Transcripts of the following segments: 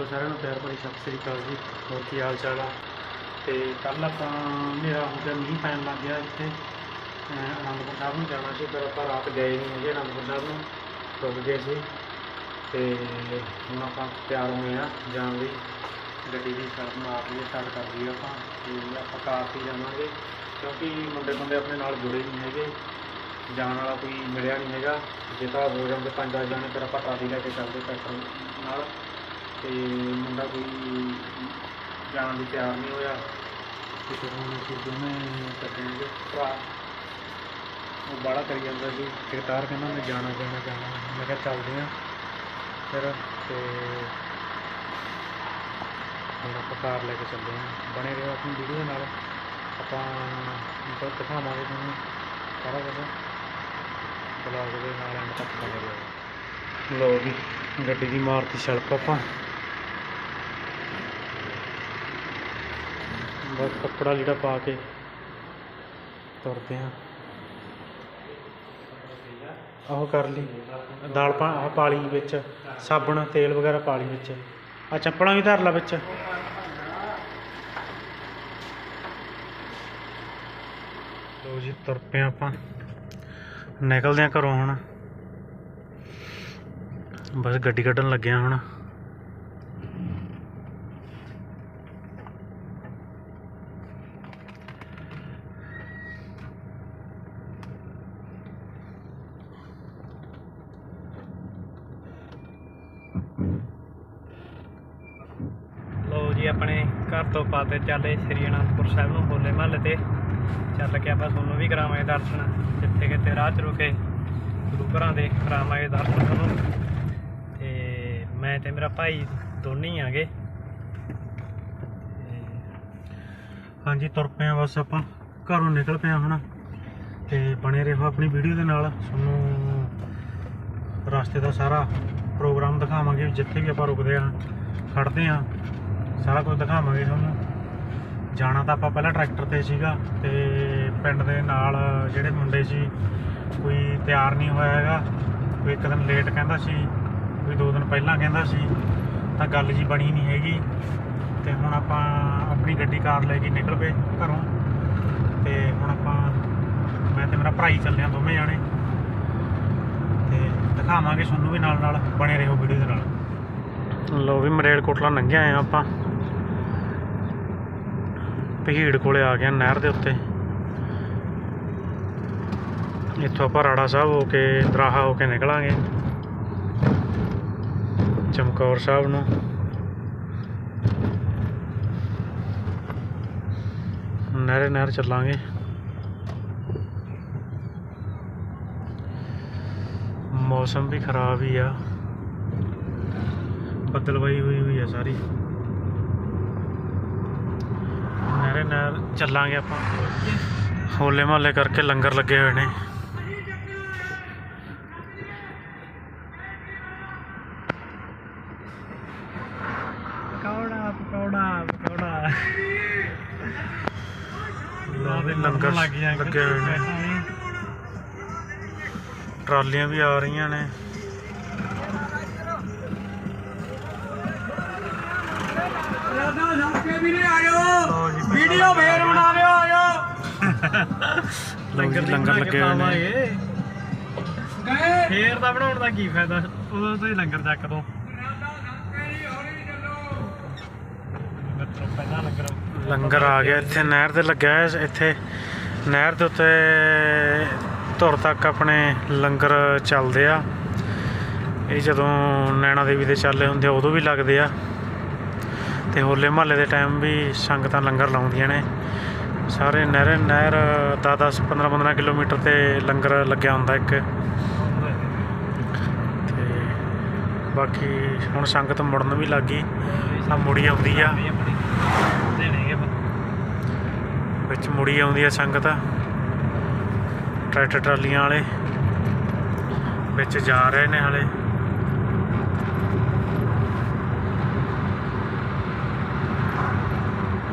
ਵੱਲੋਂ ਸਾਰਿਆਂ ਨੂੰ ਪਿਆਰ ਭਰੀ ਸਤਿ ਸ੍ਰੀ ਅਕਾਲ ਜੀ। ਹੋਰ ਕੀ ਹਾਲ ਚਾਲ ਆ? ਤੇ ਕੱਲ ਆਪਾਂ ਮੇਰਾ ਹੁਣ ਮੀਂਹ ਪੈਣ ਲੱਗ ਗਿਆ ਇੱਥੇ। ਅਨੰਦਪੁਰ ਸਾਹਿਬ ਨੂੰ ਜਾਣਾ ਸੀ, ਪਰ ਆਪਾਂ ਰਾਤ ਗਏ ਨਹੀਂ ਹੈਗੇ ਅਨੰਦਪੁਰ ਸਾਹਿਬ ਨੂੰ। ਰੁਕ ਗਏ ਸੀ। ਤੇ ਹੁਣ ਆਪਾਂ ਤਿਆਰ ਹੋਏ ਆ ਜਾਣ ਲਈ। ਗੱਡੀ ਦੀ ਸਟਾਰਟ ਮਾਰ ਲਈ, ਸਟਾਰਟ ਕਰ ਲਈ ਆਪਾਂ। ਤੇ ਆਪਾਂ ਕਾਰ 'ਤੇ ਹੀ ਜਾਵਾਂਗੇ। ਕਿਉਂਕਿ ਮੁੰਡੇ ਮੁੰਡੇ ਆਪਣੇ ਨਾਲ ਜੁੜੇ ਨਹੀਂ ਹੈਗੇ। ਜਾਣ ਵਾਲਾ ਕੋਈ ਮਿਲਿਆ ਨਹੀਂ ਹੈਗਾ। ਜੇ ਤਾਂ ਹੋ ਜਾਂਦੇ ਪੰਜ ਦਸ ਜਾਣੇ, ਫਿਰ ਆਪਾਂ ਟਰਾਲੀ ਲੈ ਕੇ ਚੱਲਦੇ ਟਰੈਕਟਰ ਨਾਲ। ਤੇ ਮੁੰਡਾ ਕੋਈ ਜਾਣ ਦੀ ਤਿਆਰ ਨਹੀਂ ਹੋਇਆ। ਤੇ ਫਿਰ ਅਸੀਂ ਦੋਵੇਂ ਕੱਢਾਂਗੇ ਭਰਾ, ਉਹ ਬਾੜਾ ਕਰੀ ਜਾਂਦਾ ਸੀ। ਜਗਤਾਰ ਕਹਿੰਦਾ, ਮੈਂ ਜਾਣਾ ਜਾਣਾ ਜਾਣਾ। ਮੈਂ ਕਿਹਾ, ਚੱਲਦੇ ਹਾਂ ਫਿਰ ਤੇ ਹੁਣ ਆਪਾਂ ਕਾਰ ਲੈ ਕੇ ਚੱਲਦੇ ਹਾਂ ਬਣੇ ਰਹੋ ਆਪਣੀ ਵੀਡੀਓ ਦੇ ਨਾਲ। ਆਪਾਂ ਬਹੁਤ ਦਿਖਾਵਾਂਗੇ ਤੁਹਾਨੂੰ ਸਾਰਾ ਕੁਝ ਬਲੌਗ ਦੇ ਨਾਲ ਐਂਡ ਤੱਕ ਬਣੇ ਰਹੋ। ਲੋ ਜੀ, ਗੱਡੀ ਦੀ ਮਾਰਤੀ ਸੜਕ ਆਪਾਂ। ਬਸ ਕੱਪੜਾ ਜਿਹੜਾ ਪਾ ਕੇ ਤੁਰਦੇ ਹਾਂ। ਉਹ ਕਰ ਲਈ। ਦਾਲ ਪਾ, ਆਹ ਪਾਲੀ ਵਿੱਚ, ਸਾਬਣ, ਤੇਲ ਵਗੈਰਾ ਪਾ ਲਈ ਵਿੱਚ। ਆ ਚੱਪਲਾਂ ਵੀ ਧਰ ਲਾ ਵਿੱਚ। ਲੋ ਜੀ ਤੁਰ ਪਏ ਆਪਾਂ। ਨਿਕਲਦੇ ਆ ਘਰੋਂ ਹੁਣ। ਬਸ ਗੱਡੀ ਕੱਢਣ ਲੱਗਿਆ ਹੁਣ ਲੋ ਜੀ, ਆਪਣੇ ਘਰ ਤੋਂ ਪਾਤੇ ਚੱਲੇ ਸ੍ਰੀ ਅਨੰਦਪੁਰ ਸਾਹਿਬ ਨੂੰ ਹੋਲੇ ਮਹੱਲੇ ਤੇ। ਚੱਲ ਕੇ ਆਪਾਂ ਤੁਹਾਨੂੰ ਵੀ ਕਰਾਵਾਂਗੇ ਦਰਸ਼ਨ, ਜਿੱਥੇ ਕਿਤੇ ਰਾਹ ਚ ਰੁਕੇ। ਗੁਰੂ ਘਰਾਂ ਦੇ ਕਰਾਵਾਂਗੇ ਦਰਸ਼ਨ ਤੁਹਾਨੂੰ। ਤੇ ਮੈਂ ਤੇ ਮੇਰਾ ਭਾਈ ਦੋਨੇ ਹੀ ਆਗੇ ਹਾਂਜੀ, ਤੁਰ ਪਏ ਆ ਬਸ ਆਪਾਂ। ਘਰੋਂ ਨਿਕਲ ਪਏ ਆ ਹੁਣ ਤੇ ਬਣੇ ਰਹੋ ਆਪਣੀ ਵੀਡੀਓ ਦੇ ਨਾਲ। ਤੁਹਾਨੂੰ ਰਸਤੇ ਦਾ ਸਾਰਾ ਪ੍ਰੋਗਰਾਮ ਦਿਖਾਵਾਂਗੇ ਜਿੱਥੇ ਵੀ ਆਪਾਂ ਰੁਕਦੇ ਆ ਖੜਦੇ ਆ। ਸਾਰਾ ਕੁਝ ਦਿਖਾਵਾਂਗੇ ਤੁਹਾਨੂੰ। ਜਾਣਾ ਤਾਂ ਆਪਾਂ ਪਹਿਲਾਂ ਟਰੈਕਟਰ ਤੇ ਸੀਗਾ ਤੇ ਪਿੰਡ ਦੇ ਨਾਲ ਜਿਹੜੇ ਮੁੰਡੇ ਸੀ, ਕੋਈ ਤਿਆਰ ਨਹੀਂ ਹੋਇਆ ਹੈਗਾ। ਕੋਈ ਇੱਕ ਦਿਨ ਲੇਟ ਕਹਿੰਦਾ ਸੀ, ਕੋਈ ਦੋ ਦਿਨ ਪਹਿਲਾਂ ਕਹਿੰਦਾ ਸੀ, ਤਾਂ ਗੱਲ ਜੀ ਬਣੀ ਨਹੀਂ ਹੈਗੀ। ਤੇ ਹੁਣ ਆਪਾਂ ਆਪਣੀ ਗੱਡੀ ਕਾਰ ਲੈ ਕੇ ਨਿਕਲ ਪਏ ਘਰੋਂ। ਤੇ ਹੁਣ ਆਪਾਂ, ਮੈਂ ਤੇ ਮੇਰਾ ਭਰਾ ਹੀ ਚੱਲੇ ਆ ਦੋਵੇਂ ਜਾਣੇ। ਤੇ ਦਿਖਾਵਾਂਗੇ ਤੁਹਾਨੂੰ ਵੀ ਨਾਲ ਨਾਲ ਬਣੇ ਰਹੋ ਵੀਡੀਓ ਦੇ ਨਾਲ। ਲੋ ਵੀ ਮਰੇਲ ਕੋਟਲਾ ਲੰਘੇ ਆਏ ਆਪਾਂ। ਭੀੜ ਕੋਲੇ ਆ ਗਿਆ ਨਹਿਰ ਦੇ ਉੱਤੇ। ਇੱਥੋਂ ਆਪਾਂ ਰਾੜਾ ਸਾਹਿਬ ਹੋ ਕੇ ਦਰਾਹਾ ਹੋ ਕੇ ਨਿਕਲਾਂਗੇ। ਚਮਕੌਰ ਸਾਹਿਬ ਨੂੰ। ਨਹਿਰੇ ਨਹਿਰ ਚੱਲਾਂਗੇ। ਮੌਸਮ ਵੀ ਖਰਾਬ ਹੀ ਆ। ਬੱਦਲਵਾਈ ਹੋਈ ਹੋਈ ਆ ਸਾਰੀ। ਨਹਿਰੇ ਨਹਿਰ ਚੱਲਾਂਗੇ ਆਪਾਂ। ਹੋਲੇ ਮਹੱਲੇ ਕਰਕੇ ਲੰਗਰ ਲੱਗੇ ਹੋਏ ਨੇ। ਪਕੌੜਾ ਪਕੌੜਾ। ਪਕੌੜਾ ਲੰਗਰ ਲੱਗੇ ਹੋਏ ਨੇ। ਟਰਾਲੀਆਂ ਵੀ ਆ ਰਹੀਆਂ ਨੇ। ਲਓ ਜੀ ਵੀਡੀਓ ਫੇਰ ਬਣਾ ਲਿਓ ਆਇਓ। ਲੰਗਰ ਲੰਗਰ ਲੱਗੇ ਹੋਏ ਨੇ। ਗਏ। ਫੇਰ ਦਾ ਬਣਾਉਣ ਦਾ ਕੀ ਫਾਇਦਾ? ਉਦੋਂ ਤੋਂ ਹੀ ਲੰਗਰ ਚੱਕ ਦੋ। ਲੰਗਰ ਲੰਗਰ ਆ ਗਿਆ ਇੱਥੇ ਨਹਿਰ ਤੇ ਲੱਗਿਆ ਹੈ ਇੱਥੇ। ਨਹਿਰ ਦੇ ਉੱਤੇ ਧੁਰ ਤੱਕ ਆਪਣੇ ਲੰਗਰ ਚੱਲਦੇ ਆ। ਇਹ ਜਦੋਂ ਨੈਣਾ ਦੇਵੀ ਦੇ ਚਾਲੇ ਹੁੰਦੇ ਆ ਉਦੋਂ ਵੀ ਲੱਗਦੇ ਆ। ਤੇ ਹੋਲੇ ਮਹੱਲੇ ਦੇ ਟਾਈਮ ਵੀ ਸੰਗਤਾਂ ਲੰਗਰ ਲਾਉਂਦੀਆਂ ਨੇ। ਸਾਰੇ ਨਹਿਰ ਨਹਿਰ 10 15 15 ਕਿਲੋਮੀਟਰ ਤੇ ਲੰਗਰ ਲੱਗਿਆ ਹੁੰਦਾ ਇੱਕ। ਤੇ ਬਾਕੀ ਹੁਣ ਸੰਗਤ ਮੁੜਨ ਵੀ ਲੱਗ ਗਈ। ਆ ਮੁੜੀ ਆਉਂਦੀ ਆ। ਵਿੱਚ ਮੁੜੀ ਆਉਂਦੀ ਆ ਸੰਗਤ। ਟਰੈਕਟਰ ਟਰਾਲੀਆਂ ਵਾਲੇ। ਵਿੱਚ ਜਾ ਰਹੇ ਨੇ ਹਲੇ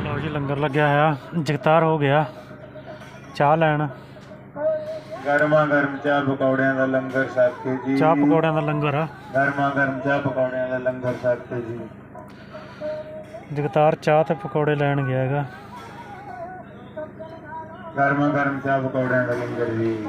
ਲਓ ਜੀ ਲੰਗਰ ਲੱਗਿਆ ਹੋਇਆ ਜਗਤਾਰ ਹੋ ਗਿਆ। ਚਾਹ ਲੈਣ। ਗਰਮਾ ਗਰਮ ਚਾਹ ਪਕੌੜਿਆਂ ਦਾ ਲੰਗਰ ਕੇ ਜੀ। ਚਾਹ ਪਕੌੜਿਆਂ ਦਾ ਲੰਗਰ ਆ। ਗਰਮਾ ਗਰਮ ਚਾਹ ਪਕੌੜਿਆਂ ਦਾ ਲੰਗਰ ਕੇ ਜੀ। ਜਗਤਾਰ ਚਾਹ ਤੇ ਪਕੌੜੇ ਲੈਣ ਗਿਆ ਹੈਗਾ। ਗਰਮਾ ਗਰਮ ਚਾਹ ਪਕੌੜਿਆਂ ਦਾ ਲੰਗਰ ਜੀ।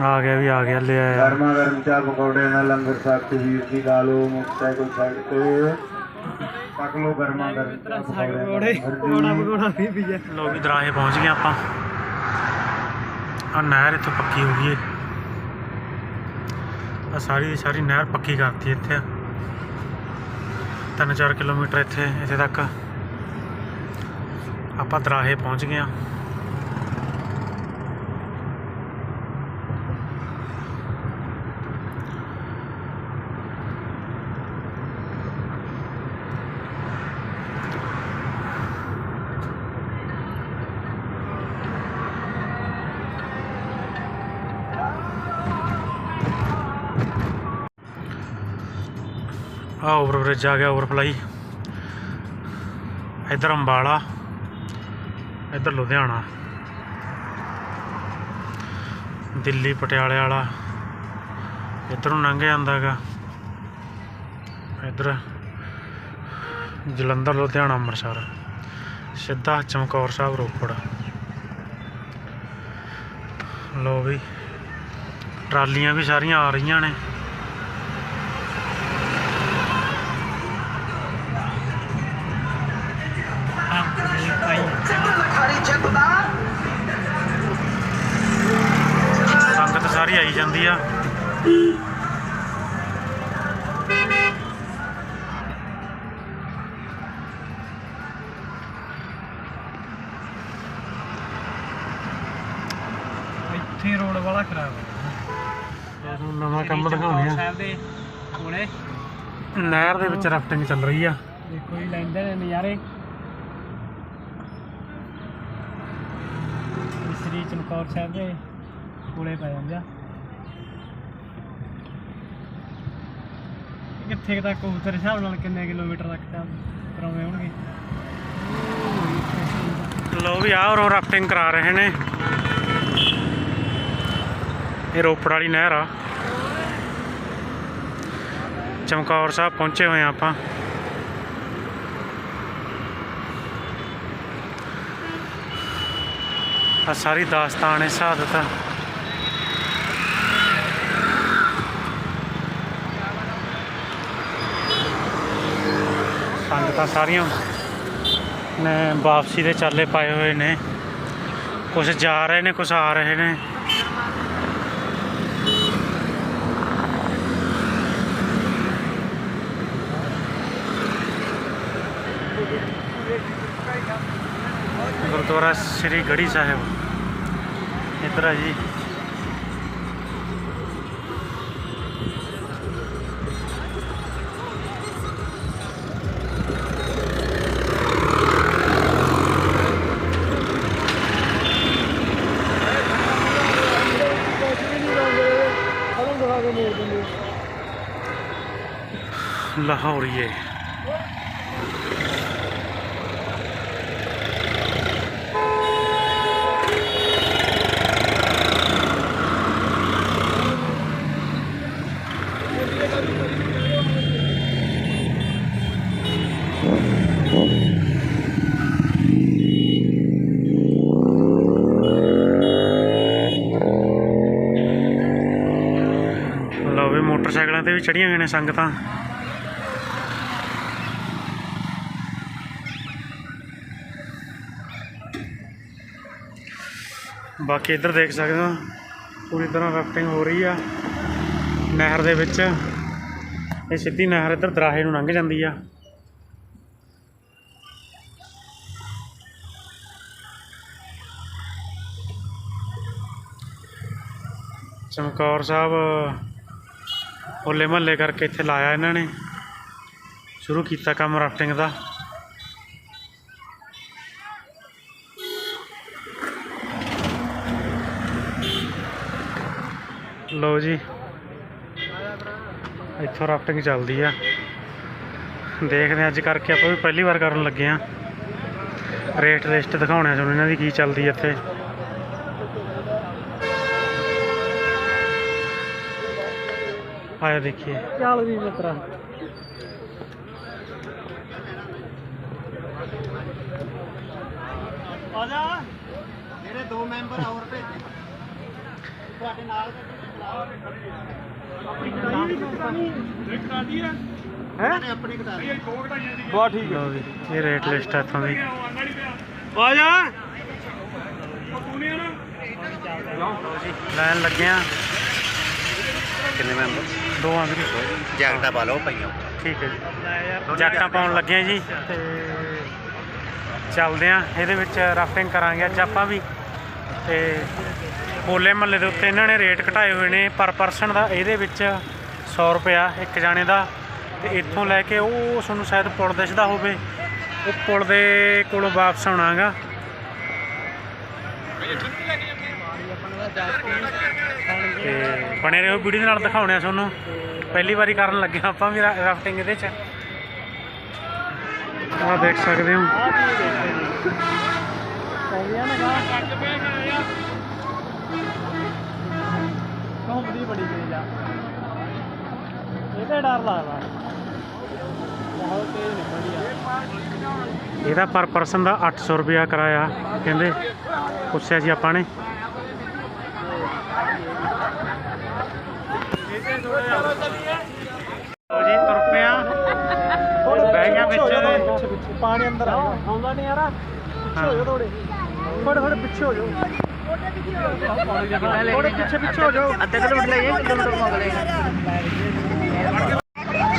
ਆ ਗਿਆ ਵੀ ਆ ਗਿਆ ਲੈ ਆਇਆ ਗਰਮਾ ਗਰਮ ਚਾਹ ਪਕੌੜਿਆਂ ਦਾ ਲੰਗਰ ਸਾਥ ਵੀਰ ਜੀ ਲਾ ਲਓ ਮੋਟਰਸਾਈਕਲ ਛੱਡ ਕੇ ਪਕ ਲਓ ਗਰਮਾ ਗਰਮ ਚਾਹ ਪਕੌੜਿਆਂ ਦਾ ਲੰਗਰ ਜੀ। ਲੋ ਵੀ ਦਰਾਹੇ ਪਹੁੰਚ ਗਏ ਆਪਾਂ ਆ ਨਹਿਰ ਇੱਥੇ ਪੱਕੀ ਹੋ ਗਈ ਏ ਆ ਸਾਰੀ ਦੀ ਸਾਰੀ ਨਹਿਰ ਪੱਕੀ ਕਰਤੀ ਇੱਥੇ 3-4 ਕਿਲੋਮੀਟਰ ਇੱਥੇ ਇੱਥੇ ਤੱਕ ਆਪਾਂ ਦਰਾਹੇ ਪਹੁੰਚ ਗਏ ਆ ਆ ਓਵਰ ਬ੍ਰਿਜ ਆ ਗਿਆ, ਓਵਰਫਲਾਈ। ਇੱਧਰ ਅੰਬਾਲਾ, ਇੱਧਰ ਲੁਧਿਆਣਾ। ਦਿੱਲੀ ਪਟਿਆਲੇ ਵਾਲਾ। ਇੱਧਰੋਂ ਲੰਘ ਜਾਂਦਾ ਹੈਗਾ ਇੱਧਰ ਜਲੰਧਰ, ਲੁਧਿਆਣਾ, ਅੰਮ੍ਰਿਤਸਰ। ਸਿੱਧਾ ਚਮਕੌਰ ਸਾਹਿਬ, ਰੋਪੜ। ਲੋ ਵੀ, ਟਰਾਲੀਆਂ ਵੀ ਸਾਰੀਆਂ ਆ ਰਹੀਆਂ ਨੇ। ਆ। ਇੱਥੇ ਰੋਡ ਵਾਲਾ ਖਰਾਬ ਹੈ ਤੁਹਾਨੂੰ ਨਵਾਂ ਕੰਮ ਦਿਖਾਉਂਦੇ ਆ। ਸਾਹਿਬ ਦੇ ਕੋਲੇ। ਨਹਿਰ ਦੇ ਵਿੱਚ ਰਫਟਿੰਗ ਚੱਲ ਰਹੀ ਆ। ਦੇਖੋ ਜੀ ਲੈਂਦੇ ਨੇ ਨਜ਼ਾਰੇ। ਸ੍ਰੀ ਚਮਕੌਰ ਸਾਹਿਬ ਦੇ ਕੋਲੇ ਪੈ ਜਾਂਦੇ ਆ। ਕਿੱਥੇ ਕੁ ਤੱਕ ਹੋਊ ਤੇਰੇ ਹਿਸਾਬ ਨਾਲ ਕਿੰਨੇ ਕਿਲੋਮੀਟਰ ਤੱਕ ਤਾਂ ਕਰਾਉਂਦੇ ਹੋਣਗੇ? ਲੋ ਵੀ ਆ ਉਹ ਰਫਟਿੰਗ ਕਰਾ ਰਹੇ ਨੇ। ਇਹ ਰੋਪੜ ਵਾਲੀ ਨਹਿਰ ਆ। ਚਮਕੌਰ ਸਾਹਿਬ ਪਹੁੰਚੇ ਹੋਏ ਆ ਆਪਾਂ। ਆ ਸਾਰੀ ਦਾਸਤਾਨ ਹੈ ਸ਼ਹਾਦਤ ਸੰਗਤਾਂ ਸਾਰੀਆਂ। ਨੇ ਵਾਪਸੀ ਦੇ ਚਾਲੇ ਪਾਏ ਹੋਏ ਨੇ। ਕੁਝ ਜਾ ਰਹੇ ਨੇ ਕੁਝ ਆ ਰਹੇ ਨੇ। ਗੁਰਦੁਆਰਾ ਸ੍ਰੀ ਗੜੀ ਸਾਹਿਬ। ਇੱਧਰ ਆ ਜੀ। ਲਾਹੌਰੀਏ ਲਓ ਮੋਟਰਸਾਈਕਲਾਂ ਤੇ ਵੀ ਚੜੀਆਂ ਗਏ ਨੇ ਸੰਗਤਾਂ। ਬਾਕੀ ਇੱਧਰ ਦੇਖ ਸਕਦੇ ਹੋ, ਪੂਰੀ ਤਰ੍ਹਾਂ ਰਾਫਟਿੰਗ ਹੋ ਰਹੀ ਆ, ਨਹਿਰ ਦੇ ਵਿੱਚ। ਇਹ ਸਿੱਧੀ ਨਹਿਰ ਇੱਧਰ ਦਰਾਹੇ ਨੂੰ ਲੰਘ ਜਾਂਦੀ ਆ। ਚਮਕੌਰ ਸਾਹਿਬ ਹੋਲੇ ਮਹੱਲੇ ਕਰਕੇ ਇੱਥੇ ਲਾਇਆ ਇਹਨਾਂ ਨੇ। ਸ਼ੁਰੂ ਕੀਤਾ ਕੰਮ ਰਾਫਟਿੰਗ ਦਾ। ਲਓ ਜੀ। ਇੱਥੋਂ ਰਾਫਟਿੰਗ ਚੱਲਦੀ ਆ। ਦੇਖਦੇ ਹਾਂ ਅੱਜ ਕਰਕੇ ਆਪਾਂ ਵੀ ਪਹਿਲੀ ਵਾਰ ਕਰਨ ਲੱਗੇ ਆ ਰੇਟ ਲਿਸਟ ਦਿਖਾਉਣਾ ਤੁਹਾਨੂੰ ਇਹਨਾਂ ਦੀ ਕੀ ਚੱਲਦੀ ਇੱਥੇ। ਆਇਆ ਦੇਖੀਏ। ਚੱਲ ਵੀ ਮਿੱਤਰਾ। ਆ ਜਾ। ਮੇਰੇ ਦੋ ਮੈਂਬਰ ਹੋਰ ਭੇਜੇ। ਤੁਹਾਡੇ ਨਾਲ ਆਪਣੀ ਕਟਾਈ ਵੀ ਕਟਾਈ ਹੈ? ਹੈ ਆਪਣੀ ਕਟਾਈ ਬਹੁਤ ਠੀਕ ਲਓ ਜੀ ਇਹ ਰੇਟ ਲਿਸਟ ਹੈ ਇੱਥੋਂ ਦੀ। ਆ ਜਾ। ਲਾਈਨ ਲੱਗਿਆ। ਕਿੰਨੇ ਮੈਂਬਰ? ਦੋ ਆ ਵੀਰੇ। ਜੈਕਟਾਂ ਪਾ ਲਓ ਪਈਆਂ। ਠੀਕ ਹੈ ਜੀ। ਜੈਕਟਾਂ ਪਾਉਣ ਲੱਗੇ ਆ ਜੀ। ਤੇ ਚੱਲਦੇ ਆ। ਇਹਦੇ ਵਿੱਚ ਰਾਫਟਿੰਗ ਕਰਾਂਗੇ ਅੱਜ ਆਪਾਂ ਵੀ। ਤੇ ਹੋਲੇ ਮਹੱਲੇ ਦੇ ਉੱਤੇ ਇਹਨਾਂ ਨੇ ਰੇਟ ਘਟਾਏ ਹੋਏ ਨੇ ਪਰ ਪਰਸਨ ਦਾ ਇਹਦੇ ਵਿੱਚ 100 ਰੁਪਿਆ ਇੱਕ ਜਾਣੇ ਦਾ ਤੇ ਇੱਥੋਂ ਲੈ ਕੇ ਉਹ ਤੁਹਾਨੂੰ ਸ਼ਾਇਦ ਪੁਲ ਦਿਸਦਾ ਹੋਵੇ, ਉਹ ਪੁਲ ਦੇ ਕੋਲੋਂ ਵਾਪਸ ਆਉਣਾਗਾ ਤੇ ਬਣੇ ਰਹੋ ਵੀਡੀਓ ਦੇ ਨਾਲ ਦਿਖਾਉਣੇ ਆ ਤੁਹਾਨੂੰ। ਪਹਿਲੀ ਵਾਰੀ ਕਰਨ ਲੱਗੇ ਹਾਂ ਆਪਾਂ ਵੀ ਰਾਫਟਿੰਗ ਇਹਦੇ ਚ। ਆਹ ਦੇਖ ਸਕਦੇ ਹੋ। ਘੁੰਮਦੀ ਬੜੀ ਤੇਜ਼ ਆ? ਇਹ ਤੇ ਡਰ ਲੱਗਦਾ। ਬਹੁਤ ਤੇਜ਼ ਨਿਕਲਦੀ ਆ। ਇਹਦਾ ਪਰ ਪਰਸਨ ਦਾ 800 ਰੁਪਿਆ ਕਿਰਾਇਆ ਕਹਿੰਦੇ। ਪੁੱਛਿਆ ਸੀ ਆਪਾਂ ਨੇ। ਜੀ ਬਹਿ ਗਿਆ ਵਿੱਚ। ਪਾਣੀ ਅੰਦਰ ਆਉਂਦਾ ਨਹੀਂ ਯਾਰ। ਪਿੱਛੇ ਹੋ ਜਾਓ ਥੋੜੇ ਥੋੜੇ ਥੋੜੇ ਪਿੱਛੇ ਹੋ ਜਾਓ।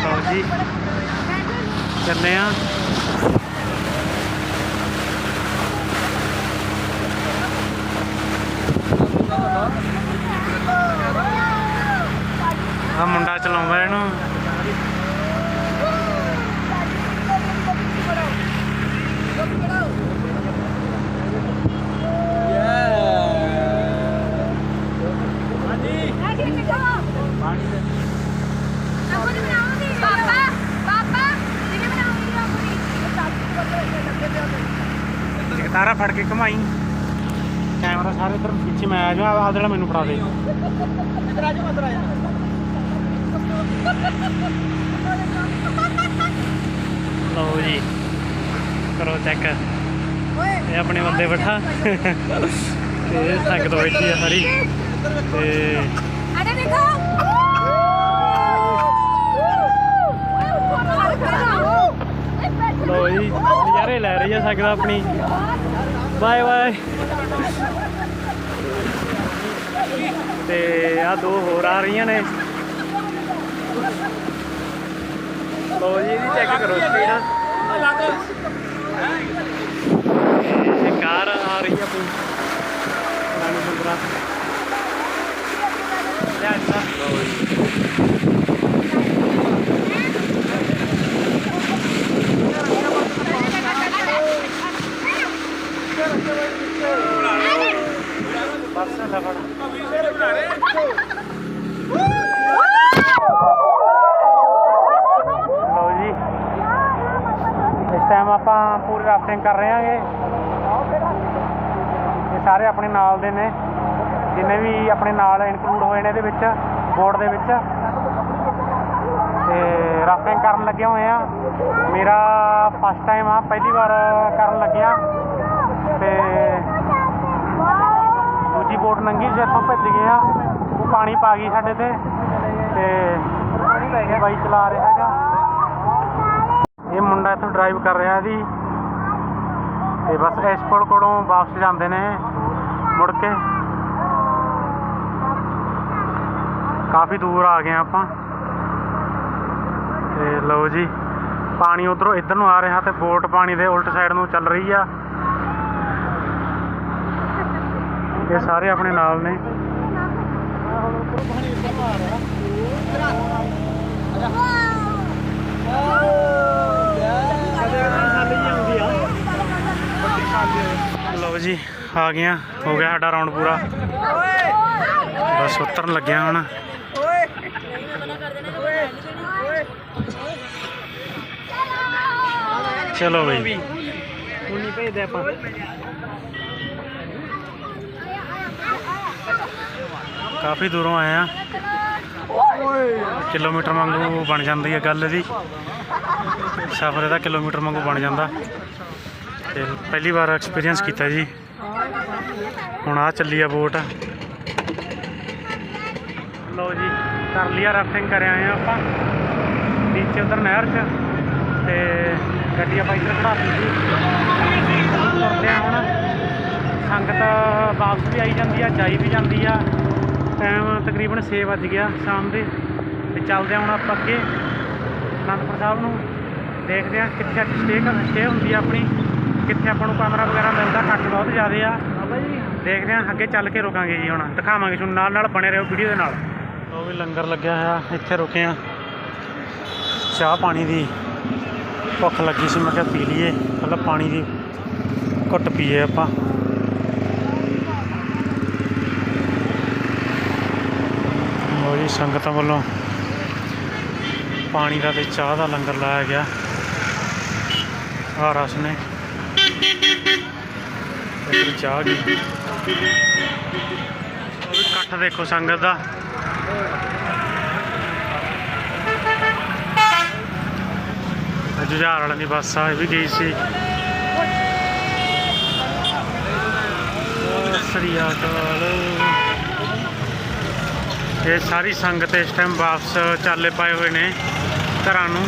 ਲਓ ਜੀ। ਚੱਲੇ ਆ ਮੁੰਡਾ ਚਲਾਉਂਦਾ ਇਹਨੂੰ ਪਾਪਾ ਪਾਪਾ ਜਿਹੜੇ ਬਣਾਉਂਗੀ ਆਪਣੀ ਜਗਤਾਰਾ ਫੜ ਕੇ ਘਮਾਈ। ਕੈਮਰਾ ਸਾਰੇ ਇਧਰ ਪਿੱਛੇ ਮੈਂ ਆ ਜਾ ਆਹ ਜਿਹੜਾ ਮੈਨੂੰ ਫੜਾ ਦੇ। ਇੱਧਰ ਆ ਇੱਧਰ ਆ ਜਾਓ। ਲਓ ਜੀ ਕਰੋ ਚੈੱਕ ਇਹ ਆਪਣੇ ਬੰਦੇ ਬੈਠਾ। ਤੇ ਸੰਗਤ ਬੈਠੀ ਆ ਸਾਰੀ। ਤੇ ਅਰੇ ਦੇਖੋ। ਲੋ ਜੀ ਨਜ਼ਾਰੇ ਲੈ ਰਹੀ ਆ ਸਕਦਾ ਆਪਣੀ। Bye bye. ਤੇ ਆ ਦੋ ਹੋਰ ਆ ਰਹੀਆਂ ਨੇ। ਲੋ ਜੀ, ਇਹਦੀ ਚੈੱਕ ਕਰੋ ਸਪੀਡ ਇਹ ਕਾਰ ਆ ਰਹੀ ਆ ਆਪਣੀ। ਰਾਣੀ ਸੁੰਦਰਾ। ਲੈ ਅੱਛਾ ਲਓ ਜੀ। ਪੂਰੀ ਕਰ ਰਹੇ ਹਾਂਗੇ ਇਹ ਸਾਰੇ ਆਪਣੇ ਨਾਲ ਦੇ ਨੇ। ਜਿੰਨੇ ਵੀ ਆਪਣੇ ਨਾਲ ਇਨਕਲੂਡ ਹੋਏ ਨੇ ਇਹਦੇ ਵਿੱਚ ਬੋਰਡ ਦੇ ਵਿੱਚ। ਤੇ ਰਾਫਟਿੰਗ ਕਰਨ ਲੱਗੇ ਹੋਏ ਆ। ਮੇਰਾ ਫਸਟ ਟਾਈਮ ਆ, ਪਹਿਲੀ ਵਾਰ ਕਰਨ ਲੱਗਿਆ ਤੇ ਦੂਜੀ ਬੋਟ ਨੰਗੀ ਸੀ ਇੱਥੋਂ ਭੱਜ ਗਏ ਆ। ਉਹ ਪਾਣੀ ਪਾ ਗਈ ਸਾਡੇ ਤੇ। ਤੇ ਬਾਈ ਚਲਾ ਰਿਹਾ ਹੈਗਾ। ਇਹ ਮੁੰਡਾ ਇੱਥੋਂ ਡਰਾਈਵ ਕਰ ਰਿਹਾ ਜੀ। ਤੇ ਬਸ ਇਸ ਪੁਲ ਕੋਲੋਂ ਵਾਪਸ ਜਾਂਦੇ ਨੇ ਮੁੜ ਕੇ। ਕਾਫੀ ਦੂਰ ਆ ਗਏ ਆਪਾਂ। ਤੇ ਲਓ ਜੀ, ਪਾਣੀ ਉਧਰੋਂ ਇੱਧਰ ਨੂੰ ਆ ਰਿਹਾ ਤੇ ਬੋਟ ਪਾਣੀ ਦੇ ਉਲਟ ਸਾਈਡ ਨੂੰ ਚੱਲ ਰਹੀ ਆ। ਇਹ ਸਾਰੇ ਆਪਣੇ ਨਾਲ ਨੇ। ਲਓ ਜੀ, ਆ ਗਏ ਆ ਹੋ ਗਿਆ ਸਾਡਾ ਰਾਉਂਡ ਪੂਰਾ। ਬਸ ਉਤਰਨ ਲੱਗਿਆ ਹੁਣ। ਚਲੋ ਬਈ। ਹੁਣ ਨਹੀਂ ਭੇਜਦੇ ਆਪਾਂ ਕਾਫੀ ਦੂਰੋਂ ਆਏ ਆ। ਕਿਲੋਮੀਟਰ ਵਾਂਗੂ ਬਣ ਜਾਂਦੀ ਹੈ ਗੱਲ ਦੀ ਸਫ਼ਰ ਇਹਦਾ ਕਿਲੋਮੀਟਰ ਵਾਂਗੂ ਬਣ ਜਾਂਦਾ। ਤੇ ਪਹਿਲੀ ਵਾਰ ਐਕਸਪੀਰੀਅੰਸ ਕੀਤਾ ਜੀ। ਹੁਣ ਆ ਚੱਲੀ ਆ ਬੋਟ ਲਓ ਜੀ, ਕਰ ਲਿਆ ਰਾਫਟਿੰਗ ਕਰ ਆਏ ਆ ਆਪਾਂ। ਨੀਚੇ ਉਧਰ ਨਹਿਰ 'ਚ ਤੇ ਗੱਡੀ ਆਪਾਂ ਇੱਧਰ ਖੜਾਤੀ ਸੀ। ਤੁਰਦੇ ਆ ਹੁਣ। ਸੰਗਤ ਵਾਪਸ ਵੀ ਆਈ ਜਾਂਦੀ ਆ, ਜਾਈ ਵੀ ਜਾਂਦੀ ਆ। ਟਾਈਮ ਤਕਰੀਬਨ 6 ਵੱਜ ਗਿਆ ਸ਼ਾਮ ਦੇ। ਤੇ ਚੱਲਦੇ ਆ ਹੁਣ ਆਪਾਂ ਅੱਗੇ। ਅਨੰਦਪੁਰ ਸਾਹਿਬ ਨੂੰ ਦੇਖਦੇ ਆ ਕਿੱਥੇ ਸਟੇ ਸਟੇ ਹੁੰਦੀ ਆ ਆਪਣੀ। ਕਿੱਥੇ ਆਪਾਂ ਨੂੰ ਕਮਰਾ ਵਗੈਰਾ ਮਿਲਦਾ ਘੱਟ ਬਹੁਤ ਜ਼ਿਆਦੇ ਆ। ਦੇਖਦੇ ਆ ਅੱਗੇ ਚੱਲ ਕੇ ਰੁਕਾਂਗੇ ਜੀ ਹੁਣ। ਦਿਖਾਵਾਂਗੇ ਤੁਹਾਨੂੰ ਨਾਲ ਨਾਲ ਬਣੇ ਰਹੋ ਵੀਡੀਓ ਦੇ ਨਾਲ। ਉਹ ਵੀ ਲੰਗਰ ਲੱਗਿਆ ਹੋਇਆ ਇੱਥੇ ਰੁਕੇ ਆ ਚਾਹ ਪਾਣੀ ਦੀ ਭੁੱਖ ਲੱਗੀ ਸੀ ਮੈਂ ਕਿਹਾ ਪੀ ਲਈਏ। ਪਹਿਲਾਂ ਪਾਣੀ ਦੀ ਘੁੱਟ ਪੀਏ ਆਪਾਂ। ਜੀ ਸੰਗਤਾਂ ਵੱਲੋਂ ਪਾਣੀ ਦਾ ਤੇ ਚਾਹ ਦਾ ਲੰਗਰ ਲਾਇਆ ਗਿਆ। ਆ ਰਸ ਨੇ। ਤੇ ਚਾਹ ਦੀ। ਉਹ ਵੀ ਇਕੱਠ ਦੇਖੋ ਸੰਗਤ ਦਾ। ਜੁਝਾਰ ਵਾਲਿਆਂ ਦੀ ਬੱਸ ਆ, ਇਹ ਵੀ ਗਈ ਸੀ। ਸ੍ਰੀ ਅਕਾਲ। ਇਹ ਸਾਰੀ ਸੰਗਤ ਇਸ ਟਾਈਮ ਵਾਪਸ ਚਾਲੇ ਪਾਏ ਹੋਏ ਨੇ ਘਰਾਂ ਨੂੰ।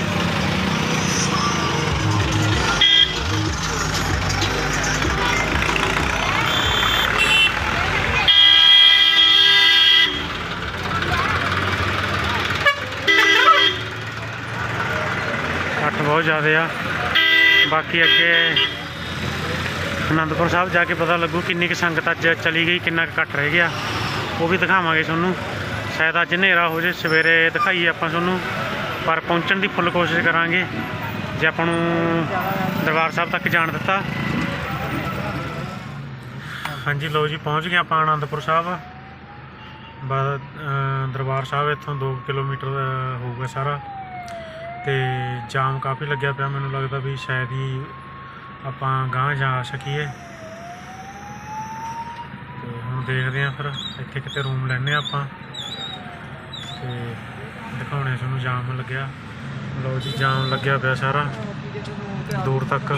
ਬਹੁਤ ਜ਼ਿਆਦਾ ਆ। ਬਾਕੀ ਅੱਗੇ ਅਨੰਦਪੁਰ ਸਾਹਿਬ ਜਾ ਕੇ ਪਤਾ ਲੱਗੂ ਕਿੰਨੀ ਕੁ ਸੰਗਤ ਅੱਜ ਚਲੀ ਗਈ, ਕਿੰਨਾ ਕੁ ਘੱਟ ਰਹਿ ਗਿਆ। ਉਹ ਵੀ ਦਿਖਾਵਾਂਗੇ ਤੁਹਾਨੂੰ। ਸ਼ਾਇਦ ਅੱਜ ਹਨੇਰਾ ਹੋ ਜੇ, ਸਵੇਰੇ ਦਿਖਾਈਏ ਆਪਾਂ ਤੁਹਾਨੂੰ। ਪਰ ਪਹੁੰਚਣ ਦੀ ਫੁੱਲ ਕੋਸ਼ਿਸ਼ ਕਰਾਂਗੇ। ਜੇ ਆਪਾਂ ਨੂੰ ਦਰਬਾਰ ਸਾਹਿਬ ਤੱਕ ਜਾਣ ਦਿੱਤਾ। ਹਾਂਜੀ, ਲਓ ਜੀ, ਪਹੁੰਚ ਗਏ ਆਪਾਂ ਆਨੰਦਪੁਰ ਸਾਹਿਬ। ਬਾ- ਦਰਬਾਰ ਸਾਹਿਬ ਇੱਥੋਂ 2 ਕਿਲੋਮੀਟਰ ਹੋਊਗਾ ਸਾਰਾ। ਤੇ ਜਾਮ ਕਾਫੀ ਲੱਗਿਆ ਪਿਆ, ਮੈਨੂੰ ਲੱਗਦਾ ਵੀ ਸ਼ਾਇਦ ਹੀ ਆਪਾਂ ਗਾਂਹ ਜਾ ਸਕੀਏ। ਤੇ ਹੁਣ ਦੇਖਦੇ ਆਂ ਫਿਰ, ਇੱਥੇ ਕਿਤੇ ਰੂਮ ਲੈਣੇ ਆਪਾਂ। ਤੇ ਦਿਖਾਉਣੇ ਤੁਹਾਨੂੰ ਜਾਮ ਲੱਗਿਆ। ਲਓ ਜੀ, ਜਾਮ ਲੱਗਿਆ ਪਿਆ ਸਾਰਾ, ਦੂਰ ਤੱਕ।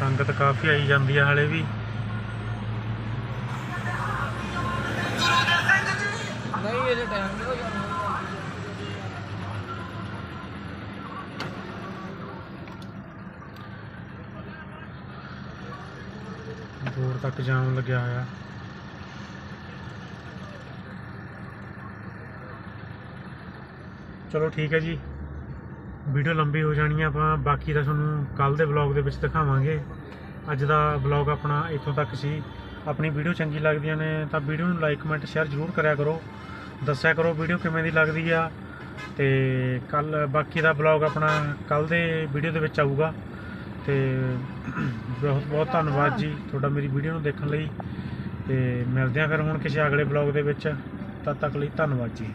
ਸੰਗਤ ਕਾਫੀ ਆਈ ਜਾਂਦੀ ਹੈ ਹਲੇ ਵੀ। ਦੂਰ ਜਾਮ ਲੱਗਿਆ ਹੋਇਆ। ਚਲੋ ਠੀਕ ਹੈ ਜੀ। ਵੀਡੀਓ ਲੰਬੀ ਹੋ ਜਾਣੀ ਆ, ਆਪਾਂ ਬਾਕੀ ਦਾ ਤੁਹਾਨੂੰ ਕੱਲ ਦੇ ਵਲੌਗ ਦੇ ਵਿੱਚ ਦਿਖਾਵਾਂਗੇ। ਅੱਜ ਦਾ ਵਲੌਗ ਆਪਣਾ ਇੱਥੋਂ ਤੱਕ ਸੀ। ਆਪਣੀ ਵੀਡੀਓ ਚੰਗੀ ਲੱਗਦੀਆਂ ਨੇ ਤਾਂ ਵੀਡੀਓ ਨੂੰ ਲਾਈਕ ਕਮੈਂਟ ਸ਼ੇਅਰ ਜ਼ਰੂਰ ਕਰਿਆ ਕਰੋ। ਦੱਸਿਆ ਕਰੋ ਵੀਡੀਓ ਕਿਵੇਂ ਦੀ ਲੱਗਦੀ ਆ। ਤੇ ਕੱਲ ਬਾਕੀ ਦਾ ਵਲੌਗ ਆਪਣਾ ਕੱਲ ਦੇ ਵੀਡੀਓ ਦੇ ਵਿੱਚ ਆਊਗਾ। ਤੇ ਬਹੁਤ ਬਹੁਤ ਧੰਨਵਾਦ ਜੀ ਤੁਹਾਡਾ ਮੇਰੀ ਵੀਡੀਓ ਨੂੰ ਦੇਖਣ ਲਈ ਤੇ ਮਿਲਦੇ ਹਾਂ ਫਿਰ ਹੁਣ ਕਿਸੇ ਅਗਲੇ ਵਲੌਗ ਦੇ ਵਿੱਚ। ਤਦ ਤੱਕ ਲਈ ਧੰਨਵਾਦ ਜੀ।